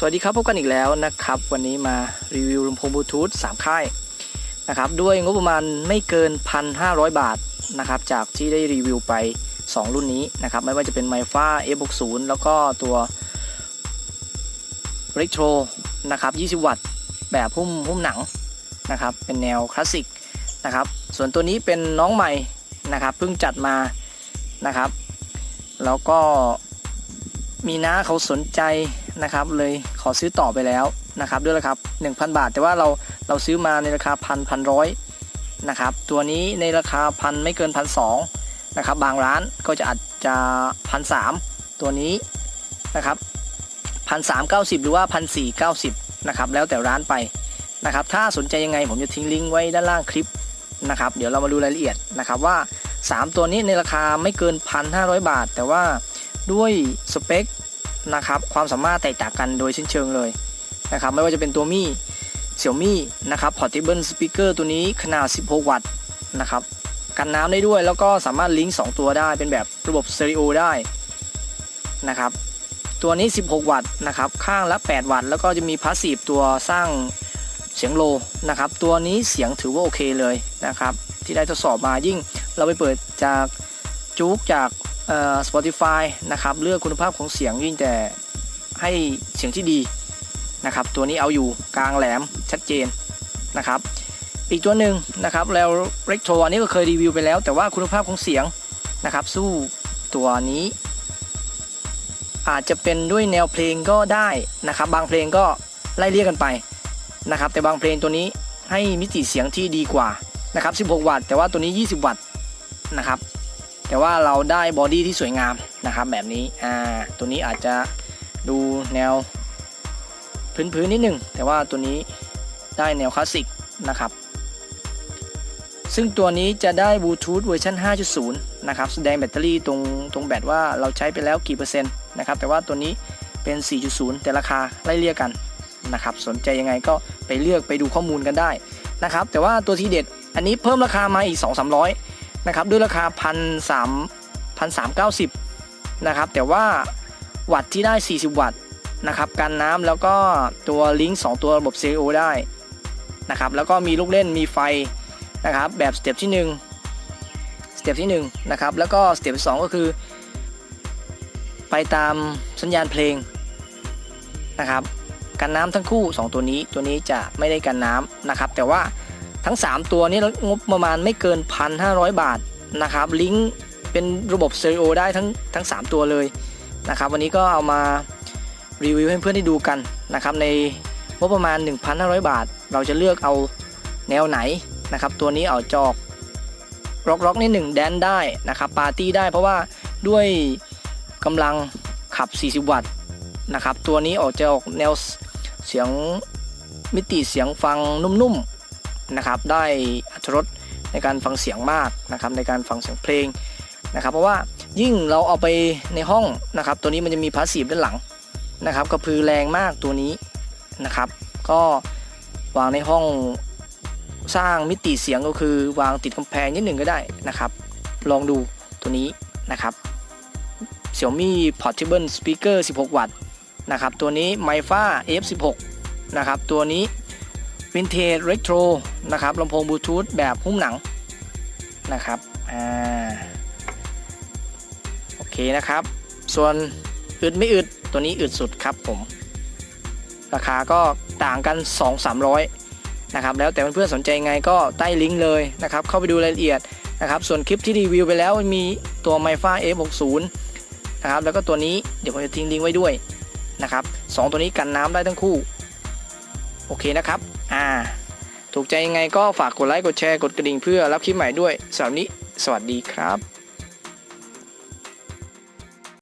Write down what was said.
สวัสดีครับพบกันอีกแล้วนะครับ วันนี้มารีวิวลำโพงบลูทูธ3ค่ายนะครับด้วยงบประมาณไม่เกิน 1,500 บาทนะครับจากที่ได้รีวิวไป 2 รุ่นนี้นะครับไม่ว่าจะเป็น m y f a F60 แล้วก็ตัว Retro นะครับ 20 วัตต์ แบบหุ้มหุ้มหนังนะครับเป็นแนวคลาสสิกนะครับส่วนตัวนี้เป็นน้องใหม่นะครับเพิ่งจัดมานะครับ แล้วก็ มีน้าเขาสนใจนะครับ เลยขอซื้อต่อไปแล้วนะครับด้วยราคา1,000 บาท แต่ว่าเราเราซื้อมาในราคาพันพันร้อยนะครับ ตัวนี้ในราคาพันไม่เกินพันสองนะครับ บางร้านก็จะอาจจะพันสามตัวนี้นะครับพันสามเก้าสิบหรือว่าพันสี่เก้าสิบนะครับแล้วแต่ร้านไปนะครับ ถ้าสนใจยังไงผมจะทิ้งลิงก์ไว้ด้านล่างคลิปนะครับ เดี๋ยวเรามาดูรายละเอียดนะครับว่า 3 ตัวนี้ในราคาไม่เกิน 1,500 บาท แต่ว่า ด้วยสเปคนะครับความสามารถแตกต่างกันโดยสิ้นเชิงเลยนะครับไม่ว่าจะเป็นตัวมี่เสี่ยวมี่นะครับ Portable Speaker ตัวนี้ขนาด 16 วัตต์นะครับกันน้ำได้ด้วยแล้วก็สามารถลิงก์2ตัวได้เป็นแบบระบบสเตอริโอได้นะครับตัวนี้ 16 วัตต์นะครับข้างละ 8 วัตต์แล้วก็จะมีพาสซีฟตัวสร้างเสียงโลนะครับตัวนี้เสียงถือว่าโอเคเลยนะครับที่ได้ทดสอบมายิ่งเราไปเปิดจากจุกจาก Spotify นะครับเลือกคุณภาพของเสียงยิ่งแต่ให้เสียงที่ดีนะครับตัวนี้เอาอยู่กลางแหลมชัดเจนนะครับอีกตัวหนึ่งนะครับแล้วเร c โทอันนี้ก็เคยรีวิวไปแล้ว แต่ว่าคุณภาพของเสียงนะครับสู้ตัวนี้ อาจจะเป็นด้วยแนวเพลงก็ได้นะครับบางเพลงก็ไล่เรียกกันไปนะครับแต่บางเพลงตัวนี้ให้มิติเสียงที่ดีกว่านะครับ 16 วัตต์แต่ว่าตัวนี้ 20 วัตต์นะครับ แต่ว่าเราได้บอดี้ที่สวยงามนะครับแบบนี้อ่าตัวนี้อาจจะดูแนวพื้นๆนิดหนึง แต่ว่าตัวนี้ได้แนวคลาสสิกนะครับ ซึ่งตัวนี้จะได้บลูทูธเวอร์ชัน5.0 นะครับ แสดงแบตเตอรี่ตรงตรงแบตว่าเราใช้ไปแล้วกี่เปอร์เซ็นต์นะครับ แต่ว่าตัวนี้เป็น 4.0 แต่ราคาไล่เลี่ยกันนะครับ สนใจยังไงก็ไปเลือกไปดูข้อมูลกันได้นะครับ แต่ว่าตัวที่เด็ดอันนี้เพิ่มราคามาอีก 2 3 0 0 นะครับด้วยราคาพันสามพันสามเก้าสิบนะครับแต่ว่าวัตต์ที่ได้ 40 วัตต์นะครับกันน้ำแล้วก็ตัวลิงก์2ตัวระบบ CO ได้นะครับแล้วก็มีลูกเล่นมีไฟนะครับแบบสเต็ปที่1สเต็ปที่1นะครับแล้วก็สเต็ปที่2ก็คือ ไปตามสัญญาณเพลงนะครับกันน้ำทั้งคู่ 2 ตัวนี้ตัวนี้จะไม่ได้กันน้ำนะครับแต่ว่า ทั้ง 3 ตัวนี้งบประมาณไม่เกิน 1,500 บาทนะครับ ลิงก์เป็นระบบสเตอริโอได้ทั้งทั้ง 3 ตัวเลยนะครับวันนี้ก็เอามารีวิวให้เพื่อนได้ดูกันนะครับในงบประมาณ 1,500 บาท เราจะเลือกเอาแนวไหนนะครับตัวนี้เอาจอกร็อกร็อกนิดหนึ่งแดนได้นะครับปาร์ตี้ได้เพราะว่าด้วยกำลังขับ 40 วัตต์นะครับตัวนี้ออกจะออกแนวเสียงมิติเสียงฟังนุ่มๆ นะครับ ได้อัตรสในการฟังเสียงมากนะครับ ในการฟังเสียงเพลงนะครับ เพราะว่ายิ่งเราเอาไปในห้องนะครับ ตัวนี้มันจะมีพาสซีฟด้านหลังนะครับกระพือแรงมากตัวนี้นะครับ ก็วางในห้องสร้างมิติเสียงก็คือวางติดกำแพงนิดหนึ่งก็ได้นะครับ ลองดูตัวนี้นะครับ Xiaomi Portable Speaker 16 วัตต์นะครับ ตัวนี้ m y f a F16 นะครับ ตัวนี้ Vintage Retro นะครับลำโพงบลูทูธแบบหุ้มหนังนะครับอ่าโอเคนะครับ ส่วนอึดไม่อึดตัวนี้อึดสุดครับผม ราคาก็ต่างกัน 2-300นะครับแล้วแต่เพื่อนๆสนใจไงก็ใต้ลิงก์เลยนะครับ เข้าไปดูรายละเอียดนะครับ ส่วนคลิปที่รีวิวไปแล้วมีตัว m y f a F60 นะครับแล้วก็ตัวนี้เดี๋ยวผมจะทิ้งลิงก์ไว้ด้วยนะครับสองตัวนี้กันน้ำได้ทั้งคู่ โอเคนะครับ อ่า ถูกใจยังไงก็ฝากกดไลค์กดแชร์กดกระดิ่งเพื่อรับคลิปใหม่ด้วยสำหรับนี้ สวัสดีครับ